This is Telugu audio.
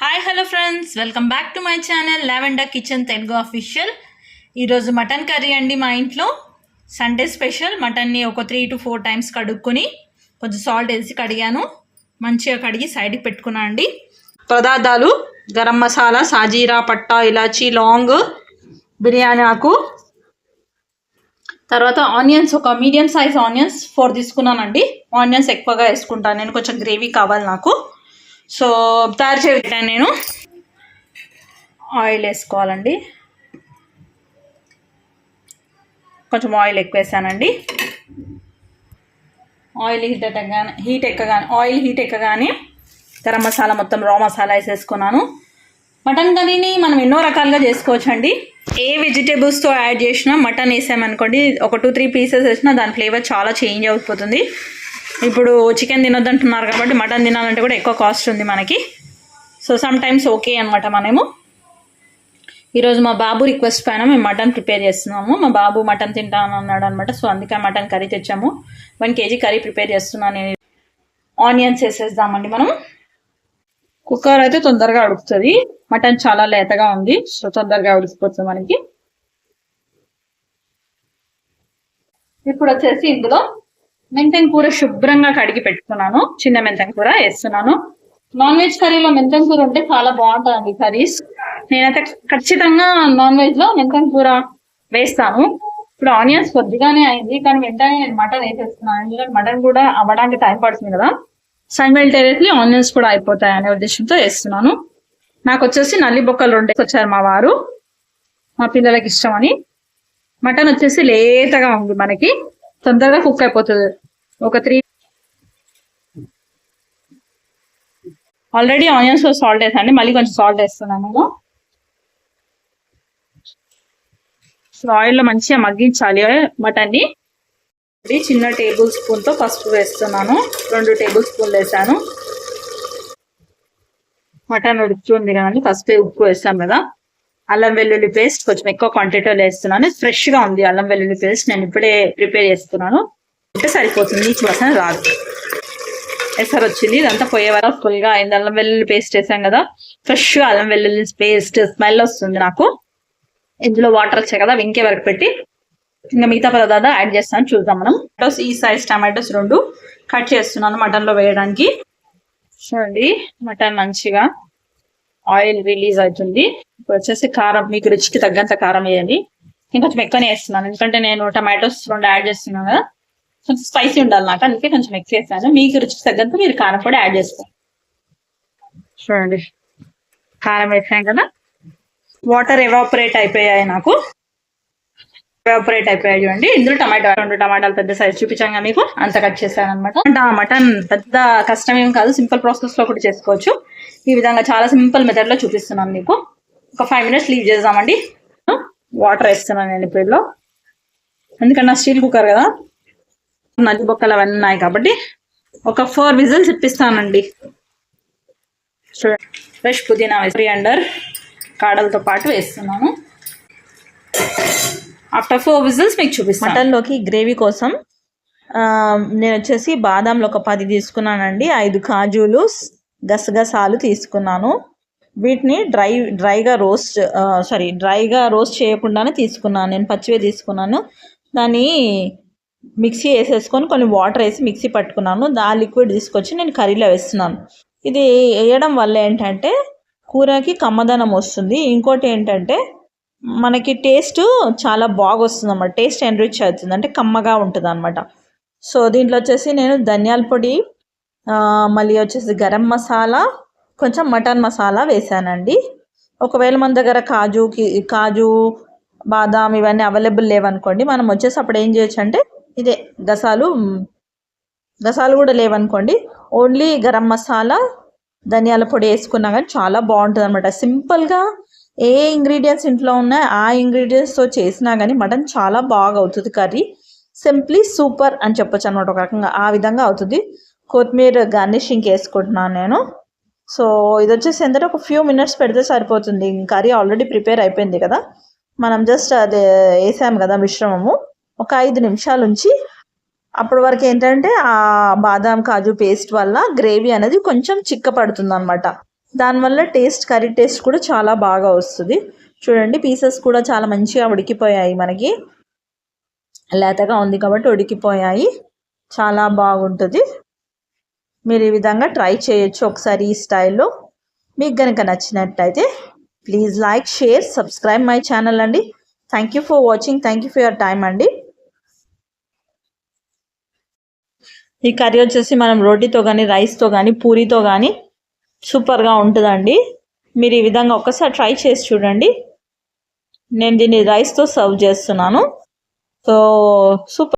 Hi hello friends welcome back to my channel lavender kitchen Telugu official ఈరోజు మటన్ కర్రీ అండి మా ఇంట్లో. సండే స్పెషల్ మటన్ని ఒక త్రీ టు ఫోర్ టైమ్స్ కడుక్కొని కొంచెం సాల్ట్ వేసి కడిగాను. మంచిగా కడిగి సైడ్కి పెట్టుకున్నా అండి. పదార్థాలు గరం మసాలా సాజీరా పట్టా ఇలాచీ లాంగ్ బిర్యానీ ఆకు. తర్వాత ఆనియన్స్ ఒక మీడియం సైజ్ ఆనియన్స్ ఫోర్ తీసుకున్నానండి. ఆనియన్స్ ఎక్కువగా వేసుకుంటాను. నేను కొంచెం గ్రేవీ కావాలి నాకు. సో తయారు చేయటాను నేను. ఆయిల్ వేసుకోవాలండి. కొంచెం ఆయిల్ ఎక్కువ వేసానండి ఆయిల్ హీట్ ఎక్కగానే హీట్ ఎక్కగానే ఆయిల్ హీట్ ఎక్కగానే గరం మసాలా మొత్తం రా మసాలా వేసేసుకున్నాను. మటన్ కర్రీని మనం ఎన్నో రకాలుగా చేసుకోవచ్చు అండి ఏ వెజిటేబుల్స్తో యాడ్ చేసినా మటన్ వేసామనుకోండి ఒక టూ త్రీ పీసెస్ వేసినా దాని ఫ్లేవర్ చాలా చేంజ్ అయిపోతుంది ఇప్పుడు చికెన్ తినొద్దంటున్నారు కాబట్టి మటన్ తినాలంటే కూడా ఎక్కువ కాస్ట్ ఉంది మనకి. సో సమ్ టైమ్స్ ఓకే అనమాట మనము. ఈరోజు మా బాబు రిక్వెస్ట్ పైన మేము మటన్ ప్రిపేర్ చేస్తున్నాము. మా బాబు మటన్ తింటాను అన్నాడు అనమాట సో అందుకే మటన్ కర్రీ తెచ్చాము. వన్ కేజీ కర్రీ ప్రిపేర్ చేస్తున్నాను. నేను ఆనియన్స్ వేసేద్దామండి మనం కుక్కర్ అయితే తొందరగా ఉడుకుతుంది. మటన్ చాలా లేతగా ఉంది. సో తొందరగా ఉడికిపోతుంది మనకి. ఇప్పుడు వచ్చేసి ఇందులో మెంతెన్ కూర శుభ్రంగా కడిగి పెట్టుకున్నాను. చిన్న మెంతెన్ కూర వేస్తున్నాను. నాన్ వెజ్ కర్రీలో మెంతెన్ కూర ఉంటే చాలా బాగుంటుంది కర్రీస్ నేనైతే ఖచ్చితంగా నాన్ వెజ్లో మెంతెన్ కూర వేస్తాను. ఇప్పుడు ఆనియన్స్ కొద్దిగానే అయింది కానీ వెంటనే నేను మటన్ వేసేస్తున్నాను. ఎందుకంటే మటన్ కూడా అవ్వడానికి టైం పడుతుంది కదా. సైమల్టేరియస్లీ ఆనియన్స్ కూడా అయిపోతాయి అనే ఉద్దేశంతో వేస్తున్నాను. నాకు వచ్చేసి నల్లి బొక్కలు రెండు వచ్చారు మా వారు. మా పిల్లలకి ఇష్టమని. మటన్ వచ్చేసి లేతగా ఉంది మనకి. తొందరగా కుక్ అయిపోతుంది. ఒక త్రీ ఆల్రెడీ ఆనియన్స్లో సాల్ట్ వేసాండి. మళ్ళీ కొంచెం సాల్ట్ వేస్తున్నాను నేను. సో ఆయిల్లో మంచిగా మగ్గించాలి. మటన్ని ఇది చిన్న టేబుల్ స్పూన్తో పసుపు వేస్తున్నాను. రెండు టేబుల్ స్పూన్లు వేసాను. మటన్ ఉడుకుతుంది కదండి. ఫస్ట్ ఉప్పు వేస్తాం కదా. అల్లం వెల్లుల్లి పేస్ట్ కొంచెం ఎక్కువ క్వాంటిటీలో వేస్తున్నాను. ఫ్రెష్గా ఉంది అల్లం వెల్లుల్లి పేస్ట్. నేను ఇప్పుడే ప్రిపేర్ చేస్తున్నాను. అంటే సరిపోతుంది. నీచు వాసన రాదు. ఎసరు వచ్చింది. ఇదంతా పోయే వరకు ఫుల్గా అయింది. అల్లం వెల్లుల్లి పేస్ట్ వేసాం కదా. ఫ్రెష్గా అల్లం వెల్లుల్లి పేస్ట్ స్మెల్ వస్తుంది నాకు. ఇందులో వాటర్ వచ్చాయి కదా ఇంకే వరకు పెట్టి. ఇంకా మిగతా పదార్థాలు యాడ్ చేస్తాను. చూద్దాం మనం. టమాటోస్ ఈ సైజ్ టమాటోస్ రెండు కట్ చేస్తున్నాను మటన్లో వేయడానికి. చూడండి మటన్ మంచిగా ఆయిల్ రిలీజ్ అవుతుంది. ఇప్పుడు వచ్చేసి కారం మీకు రుచికి తగ్గంత కారం వేయండి. ఇంకొంచెం ఎక్కువనే వేస్తున్నాను. ఎందుకంటే నేను టమాటోస్ రెండు యాడ్ చేస్తున్నాను కదా. కొంచెం స్పైసీ ఉండాలి నాకు. అందుకే కొంచెం ఎక్కువ వేస్తాను మీకు రుచికి తగ్గంత మీరు కారం కూడా యాడ్ చేసుకోండి. చూడండి. కారం వేసాం కదా. వాటర్ ఎవాపరేట్ అయిపోయాయి నాకు. ఎవాపరేట్ అయిపోయాయి చూడండి. ఇందులో టమాటా రెండు టమాటాలు పెద్ద సైజ్ చూపించాగా మీకు. అంత కట్ చేశాను అనమాట మటన్ పెద్ద కష్టం ఏం కాదు. సింపుల్ ప్రాసెస్లో కూడా చేసుకోవచ్చు. ఈ విధంగా చాలా సింపుల్ మెథడ్లో చూపిస్తున్నాను మీకు. ఒక ఫైవ్ మినిట్స్ లీవ్ చేద్దామండి. వాటర్ వేస్తున్నాను నేను ఇప్పుడు నా స్టీల్ కుక్కర్ కదా. నది బొక్కలు అవన్నీ ఉన్నాయి కాబట్టి ఒక ఫోర్ విజిల్స్ ఇప్పిస్తానండి. ఫ్రెష్ పుదీనా వేసి అండర్ కాడలతో పాటు వేస్తున్నాను. ఆఫ్టర్ ఫోర్ విజిల్స్ మీకు చూపిస్తాను. మటన్లోకి గ్రేవీ కోసం నేను వచ్చేసి బాదాంలో ఒక పది తీసుకున్నానండి. ఐదు కాజులు గసగసాలు తీసుకున్నాను. వీటిని డ్రై డ్రైగా రోస్ట్ సారీ డ్రైగా రోస్ట్ చేయకుండానే తీసుకున్నాను. నేను పచ్చివే తీసుకున్నాను. దాన్ని మిక్సీ వేసేసుకొని కొన్ని వాటర్ వేసి మిక్సీ పట్టుకున్నాను. ఆ లిక్విడ్ తీసుకొచ్చి నేను కర్రీలో వేస్తున్నాను. ఇది వేయడం వల్ల ఏంటంటే కూరకి కమ్మదనం వస్తుంది. ఇంకోటి ఏంటంటే మనకి టేస్ట్ చాలా బాగా వస్తుంది అన్నమాట టేస్ట్ ఎన్రిచ్ అవుతుంది. అంటే కమ్మగా ఉంటుంది అనమాట సో దీంట్లో వచ్చేసి నేను ధనియాల పొడి మళ్ళీ వచ్చేసి గరం మసాలా కొంచెం మటన్ మసాలా వేసానండి. ఒకవేళ మన దగ్గర కాజు కాజు బాదాం ఇవన్నీ అవైలబుల్ లేవనుకోండి మనం వచ్చేసి అప్పుడు ఏం చేయొచ్చు అంటే ఇదే గసాలు గసాలు కూడా లేవనుకోండి ఓన్లీ గరం మసాలా ధనియాల పొడి వేసుకున్నా కానీ చాలా బాగుంటుంది అనమాట సింపుల్గా ఏ ఇంగ్రీడియంట్స్ ఇంట్లో ఉన్నాయో ఆ ఇంగ్రీడియంట్స్తో చేసినా కానీ మటన్ చాలా బాగా అవుతుంది కర్రీ. సింప్లీ సూపర్ అని చెప్పొచ్చు అనమాట ఒక రకంగా. ఆ విధంగా అవుతుంది. కొత్తిమీర గార్నిషింగ్ వేసుకుంటున్నాను నేను. సో ఇది వచ్చేసి ఏంటంటే ఒక ఫ్యూ మినిట్స్ పెడితే సరిపోతుంది. కర్రీ ఆల్రెడీ ప్రిపేర్ అయిపోయింది కదా. మనం జస్ట్ అది వేసాము కదా మిశ్రమము. ఒక ఐదు నిమిషాల నుంచి అప్పటి వరకు ఏంటంటే ఆ బాదాం కాజు పేస్ట్ వల్ల గ్రేవీ అనేది కొంచెం చిక్క పడుతుంది అనమాట దానివల్ల టేస్ట్ కర్రీ టేస్ట్ కూడా చాలా బాగా వస్తుంది. చూడండి పీసెస్ కూడా చాలా మంచిగా ఉడికిపోయాయి మనకి. లేతగా ఉంది కాబట్టి ఉడికిపోయాయి. చాలా బాగుంటుంది. మీరు ఈ విధంగా ట్రై చేయొచ్చు ఒకసారి ఈ స్టైల్లో. మీకు కనుక నచ్చినట్టయితే please like share subscribe my channel అండి. Thank you for watching thank you for your time అండి. ఈ కర్రీ వచ్చేసి మనం రోటీతో కానీ రైస్తో కానీ పూరితో కానీ సూపర్గా ఉంటుందండి. మీరు ఈ విధంగా ఒక్కసారి ట్రై చేసి చూడండి. నేను దీన్ని రైస్తో సర్వ్ చేస్తున్నాను. So super